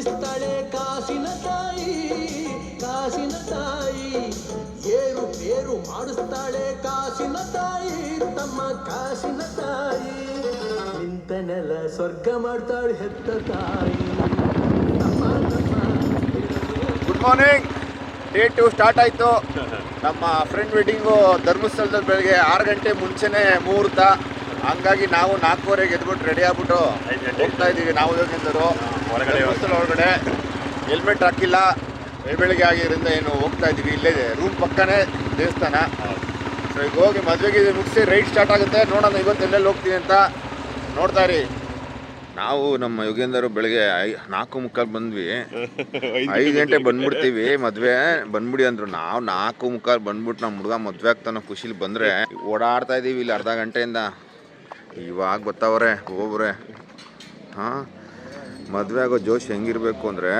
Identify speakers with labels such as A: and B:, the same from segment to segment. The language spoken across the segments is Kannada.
A: ಪೂಜಿಸ್ತಾಳೆ ಕಾಸಿನ ತಾಯಿ ಕಾಸಿನ ತಾಯಿ. ಏರು ಬೇರು ಮಾಡಿಸ್ತಾಳೆ ಕಾಸಿನ ತಾಯಿ ತಮ್ಮ ಕಾಸಿನ ತಾಯಿ. ನಿಂತನೆಲ್ಲ ಸ್ವರ್ಗ ಮಾಡ್ತಾಳೆ ಹೆತ್ತ ತಾಯಿ.
B: Good morning day to start ಆಯಿತು. ನಮ್ಮ ಫ್ರೆಂಡ್ ವೆಡ್ಡಿಂಗು ಧರ್ಮಸ್ಥಳದಲ್ಲಿ ಬೆಳಗ್ಗೆ ಆರು ಗಂಟೆ ಮುಂಚೆನೇ ಮುಹೂರ್ತ. ಹಂಗಾಗಿ ನಾವು ನಾಲ್ಕೂವರೆಗೆ ಎದ್ಬಿಟ್ಟು ರೆಡಿ ಆಗ್ಬಿಟ್ಟು ಹೋಗ್ತಾ ಇದ್ದೀವಿ. ನಾವು ಯೋಗಿಂದರು
C: ಹೊರಗಡೆ
B: ಒಳಗಡೆ ಹೆಲ್ಮೆಟ್ ಹಾಕಿಲ್ಲ. ಬೆಳಗ್ಗೆ ಆಗಿರೋದ್ರಿಂದ ಏನು ಹೋಗ್ತಾ ಇದ್ದೀವಿ. ಇಲ್ಲೇ ರೂಮ್ ಪಕ್ಕನೇ ದೇವಸ್ಥಾನ. ಸೊ ಈಗ ಹೋಗಿ ಮದುವೆಗೆ ಮುಗಿಸಿ ರೈಡ್ ಸ್ಟಾರ್ಟ್ ಆಗುತ್ತೆ. ನೋಡೋಣ ಇವತ್ತು ಎಲ್ಲೆಲ್ಲಿ ಹೋಗ್ತೀನಿ ಅಂತ ನೋಡ್ತಾ ಇರಿ. ನಾವು ನಮ್ಮ ಯೋಗೇಂದರು ಬೆಳಗ್ಗೆ ಐ ನಾಲ್ಕು ಮುಕ್ಕಾಲು ಬಂದ್ವಿ. ಐದು ಗಂಟೆ ಬಂದ್ಬಿಡ್ತೀವಿ. ಮದುವೆ ಬಂದ್ಬಿಡಿ ಅಂದ್ರು. ನಾವು ನಾಲ್ಕು ಮುಕ್ಕಾಲು ಬಂದ್ಬಿಟ್ಟು ನಮ್ಮ ಹುಡುಗ ಮದ್ವೆ ಆಗ್ತಾನ ಖುಷಿಲಿ ಬಂದ್ರೆ ಓಡಾಡ್ತಾ ಇದೀವಿ ಇಲ್ಲಿ ಅರ್ಧ ಗಂಟೆಯಿಂದ. ಇವಾಗ ಬರ್ತಾವ್ರೆ ಹೋಗ್ರೆ ಹಾಂ? ಮದುವೆ ಆಗೋ ಜೋಶ್ ಹೆಂಗಿರ್ಬೇಕು ಅಂದರೆ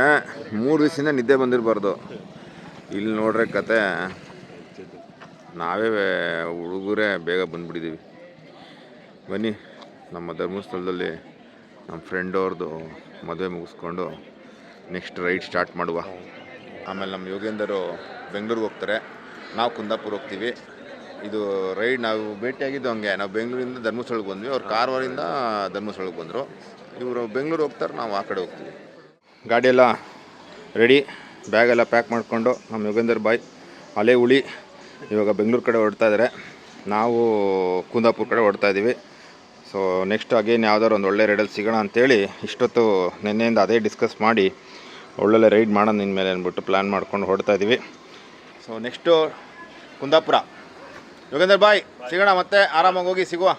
B: ಮೂರು ದಿವಸದಿಂದ ನಿದ್ದೆ ಬಂದಿರಬಾರ್ದು. ಇಲ್ಲಿ ನೋಡ್ರೆ ಕತೆ. ನಾವೇ ಹುಡುಗರೇ ಬೇಗ ಬಂದ್ಬಿಟ್ಟಿದ್ದೀವಿ ಬನ್ನಿ, ನಮ್ಮ ಧರ್ಮಸ್ಥಳದಲ್ಲಿ ನಮ್ಮ ಫ್ರೆಂಡ್ ಅವ್ರದ್ದು ಮದುವೆ ಮುಗಿಸ್ಕೊಂಡು ನೆಕ್ಸ್ಟ್ ರೈಡ್ ಸ್ಟಾರ್ಟ್ ಮಾಡುವ. ಆಮೇಲೆ ನಮ್ಮ ಯೋಗೇಂದರು ಬೆಂಗಳೂರಿಗೆ ಹೋಗ್ತಾರೆ. ನಾವು ಕುಂದಾಪುರ ಹೋಗ್ತೀವಿ. ಇದು ರೈಡ್ ನಾವು ಭೇಟಿಯಾಗಿದ್ದು ಹಂಗೆ. ನಾವು ಬೆಂಗಳೂರಿಂದ ಧರ್ಮಸ್ಥಳಕ್ಕೆ ಬಂದ್ವಿ. ಅವ್ರು ಕಾರವಾರಿಂದ ಧರ್ಮಸ್ಥಳಕ್ಕೆ ಬಂದರು. ಇವರು ಬೆಂಗಳೂರು ಹೋಗ್ತಾರೆ, ನಾವು ಆ ಕಡೆ ಹೋಗ್ತೀವಿ. ಗಾಡಿಯೆಲ್ಲ ರೆಡಿ ಬ್ಯಾಗೆಲ್ಲ ಪ್ಯಾಕ್ ಮಾಡಿಕೊಂಡು ನಮ್ಮ ಯೋಗೇಂದರ್ ಬಾಯ್, ಅಲೆ ಉಳಿ ಇವಾಗ ಬೆಂಗಳೂರು ಕಡೆ ಹೊಡ್ತಾ ಇದ್ದಾರೆ ನಾವು ಕುಂದಾಪುರ ಕಡೆ ಹೊಡ್ತಾ ಇದ್ದೀವಿ ಸೊ ನೆಕ್ಸ್ಟ್ ಅಗೇನ್ ಯಾವ್ದಾದ್ರು ಒಂದು ಒಳ್ಳೆ ರೈಡಲ್ಲಿ ಸಿಗೋಣ ಅಂತೇಳಿ ಇಷ್ಟೊತ್ತು ನಿನ್ನೆಯಿಂದ ಅದೇ ಡಿಸ್ಕಸ್ ಮಾಡಿ ಒಳ್ಳೊಳ್ಳೆ ರೈಡ್ ಮಾಡೋಣ ಮೇಲೆ ಅಂದ್ಬಿಟ್ಟು ಪ್ಲ್ಯಾನ್ ಮಾಡ್ಕೊಂಡು ಹೊಡ್ತಾ ಇದ್ದೀವಿ so next Kundapura. Yogender bye ಸಿಗೋಣ ಮತ್ತೆ ಆರಾಮಾಗಿ ಹೋಗಿ ಸಿಗುವ.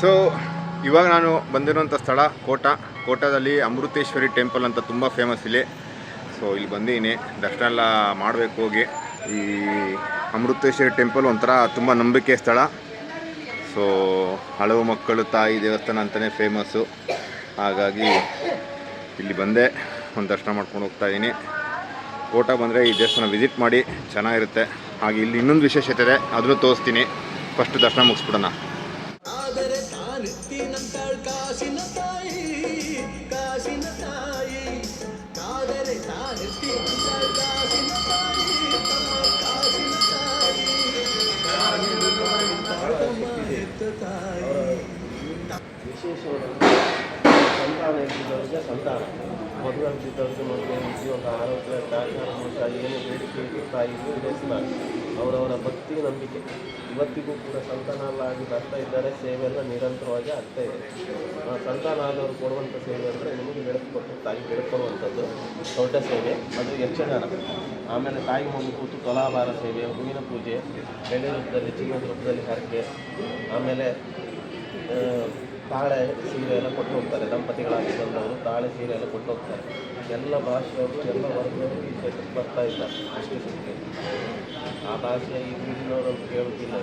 B: ಸೊ ಇವಾಗ ನಾನು ಬಂದಿರುವಂಥ ಸ್ಥಳ ಕೋಟ. ಕೋಟದಲ್ಲಿ ಅಮೃತೇಶ್ವರಿ ಟೆಂಪಲ್ ಅಂತ ತುಂಬ ಫೇಮಸ್ ಇಲ್ಲಿ. ಸೊ ಇಲ್ಲಿ ಬಂದೀನಿ ದರ್ಶನ ಎಲ್ಲ ಮಾಡಬೇಕು ಹೋಗಿ. ಈ ಅಮೃತೇಶ್ವರಿ ಟೆಂಪಲ್ ಒಂಥರ ತುಂಬ ನಂಬಿಕೆ ಸ್ಥಳ. ಸೊ ಹಳವು ಮಕ್ಕಳು ತಾಯಿ ದೇವಸ್ಥಾನ ಅಂತಲೇ ಫೇಮಸ್ಸು ಹಾಗಾಗಿ ಇಲ್ಲಿ ಬಂದೆ. ಒಂದು ದರ್ಶನ ಮಾಡ್ಕೊಂಡು ಹೋಗ್ತಾ ಇದ್ದೀನಿ ಕೋಟ ಬಂದರೆ ಈ ದೇವಸ್ಥಾನ ವಿಸಿಟ್ ಮಾಡಿ ಚೆನ್ನಾಗಿರುತ್ತೆ. ಹಾಗೆ ಇಲ್ಲಿ ಇನ್ನೊಂದು ವಿಶೇಷತೆ ಇದೆ ಅದನ್ನು ತೋರಿಸ್ತೀನಿ. ಫಸ್ಟ್ ದರ್ಶನ ಮುಗಿಸ್ಬಿಡೋಣ.
D: ಬರ್ತಾ ಇದ್ದಾರೆ ಸೇವೆ ಎಲ್ಲ ನಿರಂತರವಾಗಿ ಆಗ್ತಾ ಇದೆ. ಆ ಸಂತಾನ ಆದವರು ಕೊಡುವಂಥ ಸೇವೆ ಅಂದರೆ ನಿಮಗೆ ಬೆಳೆಸ್ಕೊಟ್ಟು ತಾಯಿ ಬೆಳೆಸ್ಕೊಡುವಂಥದ್ದು ದೊಡ್ಡ ಸೇವೆ. ಅದು ಯಕ್ಷಗಾನ. ಆಮೇಲೆ ತಾಯಿ ಮಗು ಕೂತು ತುಲಾಭಾರ ಸೇವೆ, ಹೂವಿನ ಪೂಜೆ ಬೆಳೆ ರೂಪದಲ್ಲಿ ಚಿನ್ನದ ರೂಪದಲ್ಲಿ ಹರಕೆ, ಆಮೇಲೆ ತಾಳೆ ಸೀರೆ ಎಲ್ಲ ಕೊಟ್ಟು ಹೋಗ್ತಾರೆ. ದಂಪತಿಗಳಾಗಿ ಬಂದವರು ತಾಳೆ ಸೀರೆ ಎಲ್ಲ ಕೊಟ್ಟು ಹೋಗ್ತಾರೆ. ಎಲ್ಲ ಭಾಷೆಯವರು, ಎಲ್ಲ ವರ್ಗದವರು ಈ ಬರ್ತಾ ಇದ್ದಾರೆ. ಅಷ್ಟೇ ಆ ಭಾಷೆ ಈ ಊರಿನವರು ಕೇಳುತ್ತಿಲ್ಲ.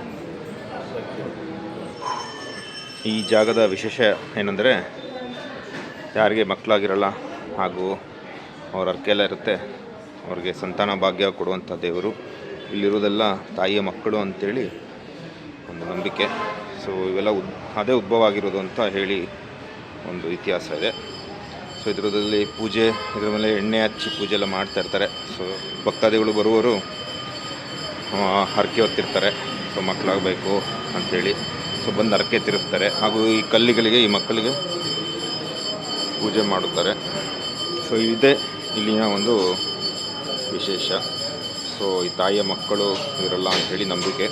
B: ಈ ಜಾಗದ ವಿಶೇಷ ಏನಂದರೆ ಯಾರಿಗೆ ಮಕ್ಕಳಾಗಿರಲ್ಲ ಹಾಗೂ ಅವ್ರ ಅರ್ಕೆಲ್ಲ ಇರುತ್ತೆ, ಅವ್ರಿಗೆ ಸಂತಾನ ಭಾಗ್ಯ ಕೊಡುವಂಥ ದೇವರು. ಇಲ್ಲಿರೋದೆಲ್ಲ ತಾಯಿಯ ಮಕ್ಕಳು ಅಂತೇಳಿ ಒಂದು ನಂಬಿಕೆ. ಸೊ ಇವೆಲ್ಲ ಉದ್, ಅದೇ ಉದ್ಭವ ಆಗಿರೋದು ಅಂತ ಹೇಳಿ ಒಂದು ಇತಿಹಾಸ ಇದೆ. ಸೊ ಇದರದಲ್ಲಿ ಪೂಜೆ, ಇದರ ಮೇಲೆ ಎಣ್ಣೆ ಹಚ್ಚಿ ಪೂಜೆ ಎಲ್ಲ ಮಾಡ್ತಾಯಿರ್ತಾರೆ ಸೊ ಭಕ್ತಾದಿಗಳು ಬರುವವರು ಹರಕೆ ಹೊತ್ತಿರ್ತಾರೆ. ಸೊ ಮಕ್ಕಳಾಗಬೇಕು ಅಂಥೇಳಿ ಸೊ ಬಂದು ಹರಕೆ ತಿರುಸ್ತಾರೆ. ಹಾಗೂ ಈ ಕಲ್ಲಿಗಳಿಗೆ, ಈ ಮಕ್ಕಳಿಗೆ ಪೂಜೆ ಮಾಡುತ್ತಾರೆ. ಸೊ, ಇದೇ ಇಲ್ಲಿನ ಒಂದು ವಿಶೇಷ. ಸೊ, ಈ ತಾಯಿಯ ಮಕ್ಕಳು ಇರಲ್ಲ ಅಂಥೇಳಿ ನಂಬಿಕೆ.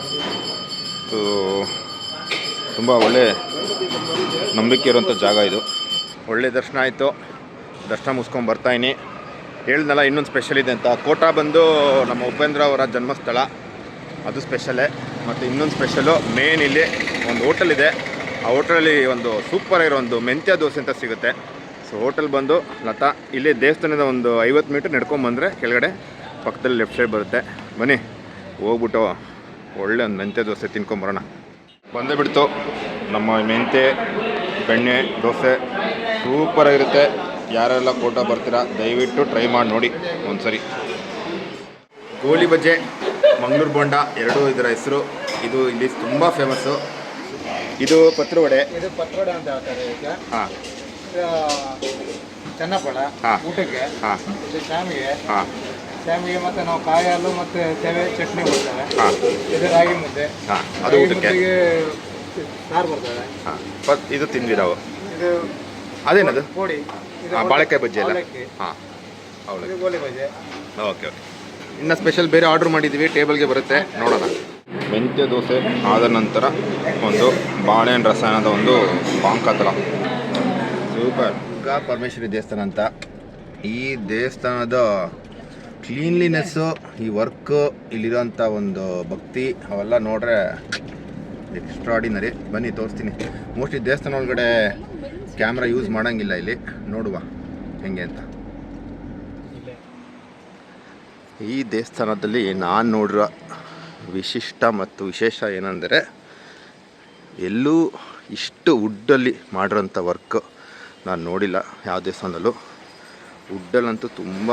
B: ಸೊ, ತುಂಬ ಒಳ್ಳೆ ನಂಬಿಕೆ ಇರುವಂಥ ಜಾಗ ಇದು. ಒಳ್ಳೆ ದರ್ಶನ ಆಯಿತು. ದರ್ಶನ ಮುಗಿಸ್ಕೊಂಡು ಬರ್ತಾಯಿನಿ ಹೇಳ್ದಲ್ಲ ಇನ್ನೊಂದು ಸ್ಪೆಷಲ್ ಇದೆ ಅಂತ. ಕೋಟ ಬಂದು ನಮ್ಮ ಉಪೇಂದ್ರ ಅವರ ಜನ್ಮಸ್ಥಳ. ಅದು ಸ್ಪೆಷಲೇ ಮತ್ತು ಇನ್ನೊಂದು ಸ್ಪೆಷಲು ಮೇನ್ ಇಲ್ಲಿ ಒಂದು ಹೋಟೆಲ್ ಇದೆ. ಆ ಹೋಟೆಲಲ್ಲಿ ಒಂದು ಸೂಪರ್ ಆಗಿರೋ ಒಂದು ಮೆಂತ್ಯ ದೋಸೆ ಅಂತ ಸಿಗುತ್ತೆ. ಸೊ ಹೋಟೆಲ್ ಬಂದು ಲತಾ, ಇಲ್ಲಿ ದೇವಸ್ಥಾನದ ಒಂದು ಐವತ್ತು ಮೀಟರ್ ನಡ್ಕೊಂಬಂದರೆ ಕೆಳಗಡೆ ಪಕ್ಕದಲ್ಲಿ ಲೆಫ್ಟ್ ಸೈಡ್ ಬರುತ್ತೆ. ಬನ್ನಿ, ಹೋಗ್ಬಿಟ್ಟು ಒಳ್ಳೆ ಒಂದು ಮೆಂತ್ಯ ದೋಸೆ ತಿನ್ಕೊಂಬರೋಣ ಬಂದೇ ಬಿಡ್ತು. ನಮ್ಮ ಮೆಂತ್ಯ, ಬೆಣ್ಣೆ, ದೋಸೆ ಸೂಪರಾಗಿರುತ್ತೆ ಯಾರೆಲ್ಲ ಫೋಟೋ ಬರ್ತೀರಾ, ದಯವಿಟ್ಟು ಟ್ರೈ ಮಾಡಿ ನೋಡಿ ಒಂದ್ಸರಿ. ಗೋಲಿ ಬಜ್ಜೆ, ಮಂಗ್ಳೂರು ಬೋಂಡ, ಎರಡೂ ಇದರ ಹೆಸರು. ಇದು ಇಲ್ಲಿ ತುಂಬ ಫೇಮಸ್ಸು ಇದು ಪತ್ರೋಡೆ.
D: ಇದು ಪತ್ರೊಡೆ ಅಂತ ಹೇಳ್ತಾರೆ ಈಗ
B: ಹಾಂ.
C: ಚೆನ್ನಪ್ಪಳ. ಊಟಕ್ಕೆ
B: ಹಾಂ.
C: ಇದು ಶ್ಯಾಮಿಗೆ.
B: ಹಾಂ.
C: ಶಾಮಿಗೆ ಮತ್ತೆ ನಾವು ಕಾಯಿ ಹಾಲು ಮತ್ತೆ ಸೇವೆ ಚಟ್ನಿ ಬರ್ತವೆ
B: ಹಾಂ.
C: ಇದು ರಾಗಿ ಮುದ್ದೆ.
B: ಅದು ಊಟಕ್ಕೆ.
C: ಸಾರು ಬರ್ತವೆ
B: ಹಾಂ. ಇದು ತಿಂದ್ವಿ ನಾವು
C: ಇದು
B: ಅದೇನದು?
C: ಪೋಡಿ.
B: ಬಾಳೆಕಾಯಿ ಬಜ್ಜಿ ಅಲ್ಲ. ಹಾಂ.
C: ಗೋಲಿ ಬಜ್ಜಿ.
B: Okay okay. ಇನ್ನು ಸ್ಪೆಷಲ್ ಬೇರೆ ಆರ್ಡ್ರ್ ಮಾಡಿದ್ದೀವಿ ಟೇಬಲ್ಗೆ ಬರುತ್ತೆ. ನೋಡೋಣ. ಮೆಂತ್ಯ ದೋಸೆ ಆದ ನಂತರ ಒಂದು ಬಾಳೆಹಣ್ಣು ರಸಾಯನದ ಒಂದು ಬಾಂಕಾತಲ ಸೂಪರ್. ದುರ್ಗಾ ಪರಮೇಶ್ವರಿ ದೇವಸ್ಥಾನ ಅಂತ. ಈ ದೇವಸ್ಥಾನದ ಕ್ಲೀನ್ಲಿನೆಸ್ಸು ಈ ವರ್ಕು ಇಲ್ಲಿರೋಂಥ ಒಂದು ಭಕ್ತಿ, ಅವೆಲ್ಲ ನೋಡ್ರೆ ಎಕ್ಸ್ಟ್ರಾಡಿನರಿ ಬನ್ನಿ, ತೋರಿಸ್ತೀನಿ. ಮೋಸ್ಟ್ಲಿ ದೇವಸ್ಥಾನ ಒಳಗಡೆ ಕ್ಯಾಮ್ರಾ ಯೂಸ್ ಮಾಡೋಂಗಿಲ್ಲ ಇಲ್ಲಿ. ನೋಡುವ ಹೆಂಗೆ ಅಂತ. ಈ ದೇವಸ್ಥಾನದಲ್ಲಿ ನಾನು ನೋಡಿರೋ ವಿಶಿಷ್ಟ ಮತ್ತು ವಿಶೇಷ ಏನಂದರೆ ಎಲ್ಲೂ ಇಷ್ಟು ವುಡ್ಡಲ್ಲಿ ಮಾಡಿರೋಂಥ ವರ್ಕ್ ನಾನು ನೋಡಿಲ್ಲ ಯಾವ ದೇವಸ್ಥಾನದಲ್ಲೂ. ವುಡ್ಡಲ್ಲಂತೂ ತುಂಬ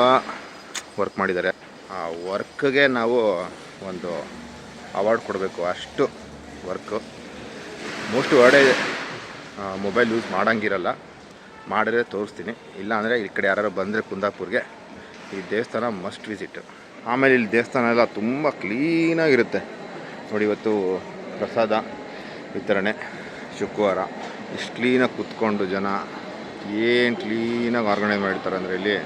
B: ವರ್ಕ್ ಮಾಡಿದ್ದಾರೆ. ಆ ವರ್ಕ್ಗೆ ನಾವು ಒಂದು ಅವಾರ್ಡ್ ಕೊಡಬೇಕು ಅಷ್ಟು ವರ್ಕು. ಮೋಸ್ಟ್ ವರ್ಡೇ ಮೊಬೈಲ್ ಯೂಸ್ ಮಾಡೋಂಗಿರಲ್ಲ. ಮಾಡಿದ್ರೆ ತೋರಿಸ್ತೀನಿ. ಇಲ್ಲ ಅಂದರೆ ಈ ಕಡೆ ಯಾರು ಬಂದರೆ ಕುಂದಾಪುರ್ಗೆ. ಈ ದೇವಸ್ಥಾನ ಮಸ್ಟ್ ವಿಸಿಟ್. ಆಮೇಲೆ ಇಲ್ಲಿ ದೇವಸ್ಥಾನ ಎಲ್ಲ ತುಂಬ ಕ್ಲೀನಾಗಿರುತ್ತೆ ನೋಡಿ ಇವತ್ತು ಪ್ರಸಾದ, ವಿತರಣೆ, ಶುಕ್ರವಾರ. ಇಷ್ಟು ಕ್ಲೀನಾಗಿ ಕುತ್ಕೊಂಡು ಜನ ಏನು ಕ್ಲೀನಾಗಿ ಆರ್ಗನೈಸ್ ಮಾಡಿರ್ತಾರೆ ಅಂದರೆ ಇಲ್ಲಿ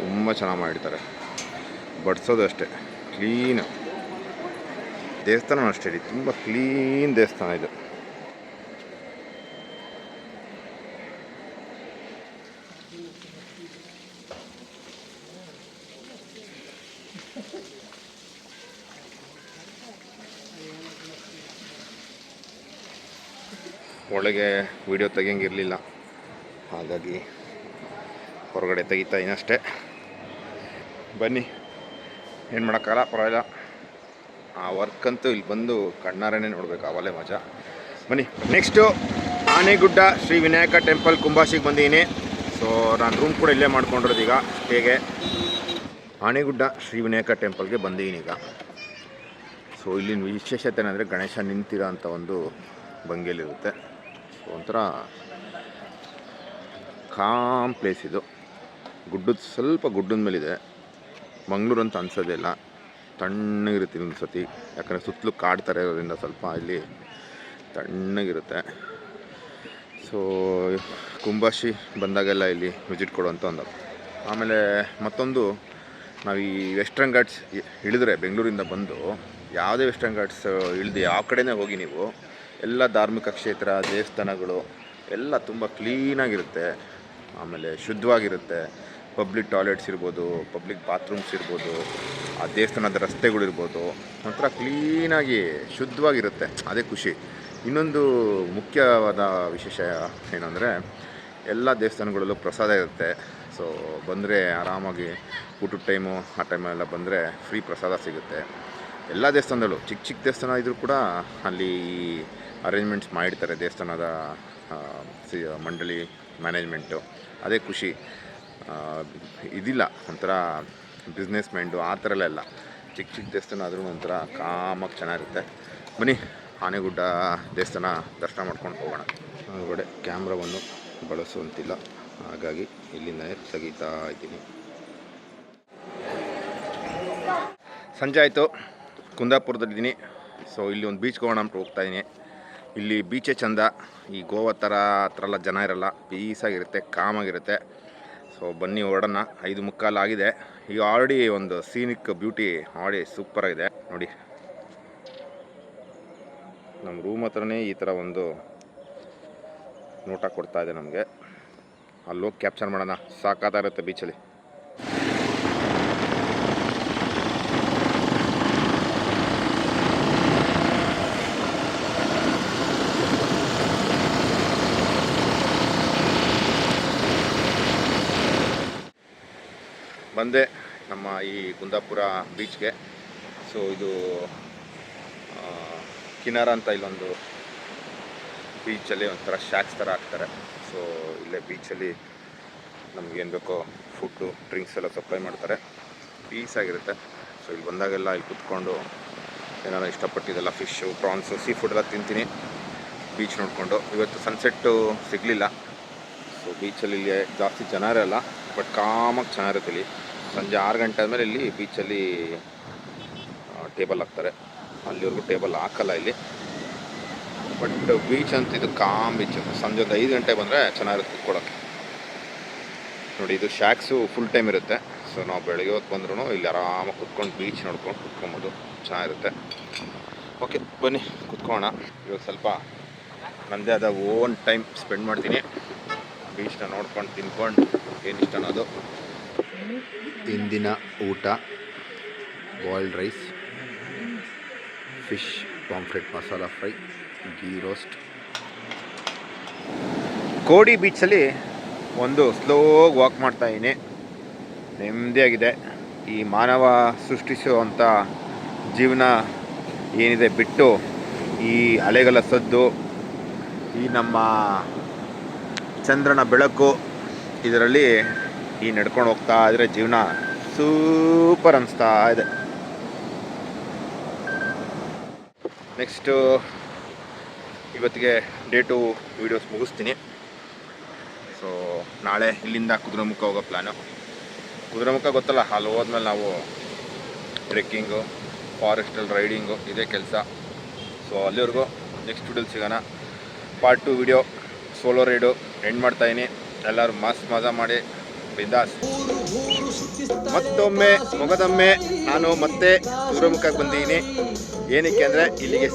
B: ತುಂಬ ಚೆನ್ನಾಗಿ ಮಾಡಿರ್ತಾರೆ. ಬಡಿಸೋದು ಅಷ್ಟೇ ಕ್ಲೀನು ದೇವಸ್ಥಾನ ಅಷ್ಟೇ ರೀ ತುಂಬ ಕ್ಲೀನ್ ದೇವಸ್ಥಾನ ಇದು. ಒಳಗೆ ವಿಡಿಯೋ ತೆಗಿಯಂಗಿರಲಿಲ್ಲ. ಹಾಗಾಗಿ ಹೊರಗಡೆ ತೆಗಿತಾ ಇನ್ನಷ್ಟೇ ಬನ್ನಿ, ಏನು ಮಾಡೋಕ್ಕಾಗಲ್ಲ ಪರವಾಗಿಲ್ಲ. ಆ ವರ್ಕ್ ಅಂತೂ ಇಲ್ಲಿ ಬಂದು ಕಣ್ಣಾರನೇ ನೋಡಬೇಕು ಅವಲೇ ಮಜಾ. ಬನ್ನಿ ನೆಕ್ಸ್ಟು ಆನೆಗುಡ್ಡ ಶ್ರೀ ವಿನಾಯಕ ಟೆಂಪಲ್ ಕುಂಬಾಸಿಗೆ ಬಂದಿದ್ದೀನಿ ಸೊ ನಾನು ರೂಮ್ ಕೂಡ ಇಲ್ಲೇ ಮಾಡ್ಕೊಂಡಿರೋದು ಈಗ, ಹೇಗೆ? ಆನೆಗುಡ್ಡ ಶ್ರೀ ವಿನಾಯಕ ಟೆಂಪಲ್ಗೆ ಬಂದಿದ್ದೀನಿ ಈಗ. ಸೊ ಇಲ್ಲಿನ ವಿಶೇಷತೆ ಏನಂದರೆ ಗಣೇಶ ನಿಂತಿರೋ ಅಂಥ ಒಂದು ಭಂಗಿಯಲ್ಲಿರುತ್ತೆ ಒಂಥರ ಕಾಮ್ ಪ್ಲೇಸ್ ಇದು. ಗುಡ್ಡದ ಸ್ವಲ್ಪ ಗುಡ್ಡದ ಮೇಲಿದೆ. ಮಂಗಳೂರು ಅಂತ ಅನ್ಸೋದೇ ಇಲ್ಲ. ತಣ್ಣಗಿರುತ್ತೆ ಇನ್ನೊಂದು ಸತಿ ಯಾಕಂದರೆ ಸುತ್ತಲೂ ಕಾಡ್ತಾರೆ ಇರೋದ್ರಿಂದ ಸ್ವಲ್ಪ ಇಲ್ಲಿ ತಣ್ಣಗಿರುತ್ತೆ. ಸೊ ಕುಂಬಾಶಿ ಬಂದಾಗೆಲ್ಲ ಇಲ್ಲಿ ವಿಸಿಟ್ ಕೊಡುವಂಥ ಒಂದು. ಆಮೇಲೆ ಮತ್ತೊಂದು, ನಾವು ಈ ವೆಸ್ಟರ್ನ್ ಘಾಟ್ಸ್ ಇಳಿದ್ರೆ ಬೆಂಗಳೂರಿಂದ ಬಂದು, ಯಾವುದೇ ವೆಸ್ಟರ್ನ್ ಘಾಟ್ಸ್ ಇಳಿದು ಯಾವ ಕಡೆನೇ ಹೋಗಿ ನೀವು ಎಲ್ಲ ಧಾರ್ಮಿಕ ಕ್ಷೇತ್ರ, ದೇವಸ್ಥಾನಗಳು ಎಲ್ಲ ತುಂಬ ಕ್ಲೀನಾಗಿರುತ್ತೆ. ಆಮೇಲೆ ಶುದ್ಧವಾಗಿರುತ್ತೆ. ಪಬ್ಲಿಕ್ ಟಾಯ್ಲೆಟ್ಸ್ ಇರ್ಬೋದು, ಪಬ್ಲಿಕ್ ಬಾತ್ರೂಮ್ಸ್ ಇರ್ಬೋದು, ಆ ದೇವಸ್ಥಾನದ ರಸ್ತೆಗಳಿರ್ಬೋದು, ಒಂಥರ ಕ್ಲೀನಾಗಿ ಶುದ್ಧವಾಗಿರುತ್ತೆ. ಅದೇ ಖುಷಿ. ಇನ್ನೊಂದು ಮುಖ್ಯವಾದ ವಿಶೇಷ ಏನಂದರೆ, ಎಲ್ಲ ದೇವಸ್ಥಾನಗಳಲ್ಲೂ ಪ್ರಸಾದ ಇರುತ್ತೆ. ಸೊ ಬಂದರೆ ಆರಾಮಾಗಿ ಊಟದ ಟೈಮು, ಆ ಟೈಮೆಲ್ಲ ಬಂದರೆ ಫ್ರೀ ಪ್ರಸಾದ ಸಿಗುತ್ತೆ. ಎಲ್ಲ ದೇವಸ್ಥಾನದಲ್ಲೂ, ಚಿಕ್ಕ ಚಿಕ್ಕ ದೇವಸ್ಥಾನ ಇದ್ದರೂ ಕೂಡ ಅಲ್ಲಿ ಅರೇಂಜ್ಮೆಂಟ್ಸ್ ಮಾಡಿರ್ತಾರೆ ದೇವಸ್ಥಾನದ ಸಿ, ಮಂಡಳಿ ಮ್ಯಾನೇಜ್ಮೆಂಟು ಅದೇ ಖುಷಿ. ಇದಿಲ್ಲ, ಒಂಥರ ಬಿಸ್ನೆಸ್ ಮೈಂಡು ಆ ಥರ ಎಲ್ಲ ಚಿಕ್ಕ ಚಿಕ್ಕ ದೇವಸ್ಥಾನ ಆದರೂ ಒಂಥರ ಕಾಮಾಗಿ ಚೆನ್ನಾಗಿರುತ್ತೆ. ಬನ್ನಿ, ಆನೆಗುಡ್ಡ ದೇವಸ್ಥಾನ ದರ್ಶನ ಮಾಡ್ಕೊಂಡು ಹೋಗೋಣ. ಒಳಗಡೆ ಕ್ಯಾಮ್ರಾವನ್ನು ಬಳಸುವಂತಿಲ್ಲ. ಹಾಗಾಗಿ ಇಲ್ಲಿಂದಲೇ ತೆಗಿತಾ ಇದ್ದೀನಿ. ಸಂಜೆ ಆಯಿತು. ಕುಂದಾಪುರದಲ್ಲಿದ್ದೀನಿ. ಸೊ ಇಲ್ಲಿ ಒಂದು ಬೀಚ್ಗೆ ಹೋಗೋಣ ಅಂತ ಹೋಗ್ತಾ ಇದ್ದೀನಿ. ಇಲ್ಲಿ ಬೀಚೇ ಚಂದ. ಈ ಗೋವಾ ಥರ ಹತ್ರ ಎಲ್ಲ ಜನ ಇರಲ್ಲ. ಪೀಸಾಗಿರುತ್ತೆ, ಕಾಮಾಗಿರುತ್ತೆ. ಸೊ ಬನ್ನಿ ಹೊರಡೋಣ ಐದು ಮುಕ್ಕಾಲು ಆಗಿದೆ. ಈಗ ಆಲ್ರೆಡಿ ಒಂದು ಸೀನಿಕ್ ಬ್ಯೂಟಿ ಆಲ್ರೆಡಿ ಸೂಪರಾಗಿದೆ ನೋಡಿ. ನಮ್ಮ ರೂಮ್ ಹತ್ರನೇ ಈ ಥರ ಒಂದು ನೋಟ ಕೊಡ್ತಾ ಇದೆ ನಮಗೆ. ಅಲ್ಲೋಗಿ ಕ್ಯಾಪ್ಚರ್ ಮಾಡೋಣ. ಸಾಕಾತಾ ಇರುತ್ತೆ ಬೀಚಲ್ಲಿ ಬಂದೆ ನಮ್ಮ ಈ ಕುಂದಾಪುರ ಬೀಚ್ಗೆ. ಸೊ ಇದು ಕಿನಾರ ಅಂತ ಇಲ್ಲೊಂದು ಬೀಚಲ್ಲಿ ಒಂಥರ ಶಾಕ್ಸ್ ಥರ ಹಾಕ್ತಾರೆ. ಸೊ ಇಲ್ಲೇ ಬೀಚಲ್ಲಿ ನಮಗೇನು ಬೇಕೋ ಫುಡ್ಡು, ಡ್ರಿಂಕ್ಸ್ ಎಲ್ಲ ಸಪ್ಲೈ ಮಾಡ್ತಾರೆ. ಪೀಸಾಗಿರುತ್ತೆ ಸೊ ಇಲ್ಲಿ ಬಂದಾಗೆಲ್ಲ ಇಲ್ಲಿ ಕುತ್ಕೊಂಡು ಏನಾರ ಇಷ್ಟಪಟ್ಟಿದ್ದೆಲ್ಲ ಫಿಶ್ಶು ಪ್ರಾನ್ಸು, ಸೀ ಫುಡ್ ಎಲ್ಲ ತಿಂತೀನಿ. ಬೀಚ್ ನೋಡಿಕೊಂಡು. ಇವತ್ತು ಸನ್ಸೆಟ್ಟು ಸಿಗಲಿಲ್ಲ. ಸೊ ಸೊ ಬೀಚಲ್ಲಿ ಇಲ್ಲಿ ಜಾಸ್ತಿ ಜನ ಇರಲ್ಲ. ಬಟ್ ಕಾಮಾಗಿ ಚೆನ್ನಾಗಿರುತ್ತೆ ಇಲ್ಲಿ ಸಂಜೆ ಆರು ಗಂಟೆ ಆದಮೇಲೆ ಇಲ್ಲಿ ಬೀಚಲ್ಲಿ ಟೇಬಲ್ ಹಾಕ್ತಾರೆ. ಅಲ್ಲಿವರೆಗೂ ಟೇಬಲ್ ಹಾಕಲ್ಲ ಇಲ್ಲಿ. ಬಟ್ ಬೀಚ್ ಅಂತ ಇದು ಕಾಮ್ ಬೀಚ್ ಸಂಜೆ ಒಂದು ಐದು ಗಂಟೆ ಬಂದರೆ ಚೆನ್ನಾಗಿರುತ್ತೆ ಕೂತ್ಕೊಳ್ಳೋಕ್ಕೆ ನೋಡಿ, ಇದು ಶಾಕ್ಸು ಫುಲ್ ಟೈಮ್ ಇರುತ್ತೆ. ಸೊ ನಾವು ಬೆಳಗ್ಗೆ ಹೊತ್ತು ಬಂದ್ರೂ ಇಲ್ಲಿ ಆರಾಮಾಗಿ ಕುತ್ಕೊಂಡು ಬೀಚ್ ನೋಡ್ಕೊಂಡು ಕುತ್ಕೊಬೋದು. ಚೆನ್ನಾಗಿರುತ್ತೆ. ಓಕೆ ಬನ್ನಿ ಕುತ್ಕೊಳ್ಳೋಣ ಇವಾಗ ಸ್ವಲ್ಪ ನನ್ನದೇ ಆದ ಓನ್ ಟೈಮ್ ಸ್ಪೆಂಡ್ ಮಾಡ್ತೀನಿ. ಬೀಚ್ನ ನೋಡ್ಕೊಂಡು ತಿನ್ಕೊಂಡು. ಏನು ಇಷ್ಟ ಅನ್ನೋದು ಇಂದಿನ ಊಟ boiled rice fish pomfret masala fry ghee roast Kodi ಬೀಚಲ್ಲಿ ಒಂದು ಸ್ಲೋ ವಾಕ್ ಮಾಡ್ತಾ ಇದ್ದೀನಿ. ನೆಮ್ಮದಿಯಾಗಿದೆ. ಈ ಮಾನವ ಸೃಷ್ಟಿಸುವಂಥ ಜೀವನ ಏನಿದೆ ಬಿಟ್ಟು ಈ ಅಲೆಗಳ ಸದ್ದು, ಈ ನಮ್ಮ ಚಂದ್ರನ ಬೆಳಕು ಇದರಲ್ಲಿ ಈ ನಡ್ಕೊಂಡು ಹೋಗ್ತಾ ಇದ್ರೆ ಜೀವನ ಸೂಪರ್ ಅನಿಸ್ತಾ ಇದೆ. ನೆಕ್ಸ್ಟು ಇವತ್ತಿಗೆ ಡೇ ಟು ವೀಡಿಯೋಸ್ ಮುಗಿಸ್ತೀನಿ. ಸೊ ನಾಳೆ ಇಲ್ಲಿಂದ ಕುದುರೆಮುಖ ಹೋಗೋ ಪ್ಲ್ಯಾನು ಕುದುರೆಮುಖ ಗೊತ್ತಲ್ಲ, ಅಲ್ಲಿ ಹೋದ್ಮೇಲೆ ನಾವು ಟ್ರೆಕ್ಕಿಂಗು ಫಾರೆಸ್ಟಲ್ಲಿ ರೈಡಿಂಗು ಇದೇ ಕೆಲಸ. ಸೊ ಅಲ್ಲಿವರೆಗೂ ನೆಕ್ಸ್ಟ್ ವೀಡಿಯೋಲಿ ಸಿಗೋಣ. Part two video solo ride end ಮಾಡ್ತಾಯಿನಿ ಎಲ್ಲರೂ ಮಸ್ತ್ ಮಜಾ ಮಾಡಿ. ಬಿದ್ದಾಸ್ ಮತ್ತೊಮ್ಮೆ ಮೊಗದೊಮ್ಮೆ ನಾನು ಮತ್ತೆ ಸೂರ್ಯಮುಖಕ್ಕೆ ಬಂದಿದ್ದೀನಿ. ಏನಕ್ಕೆ ಅಂದರೆ ಇಲ್ಲಿಗೆ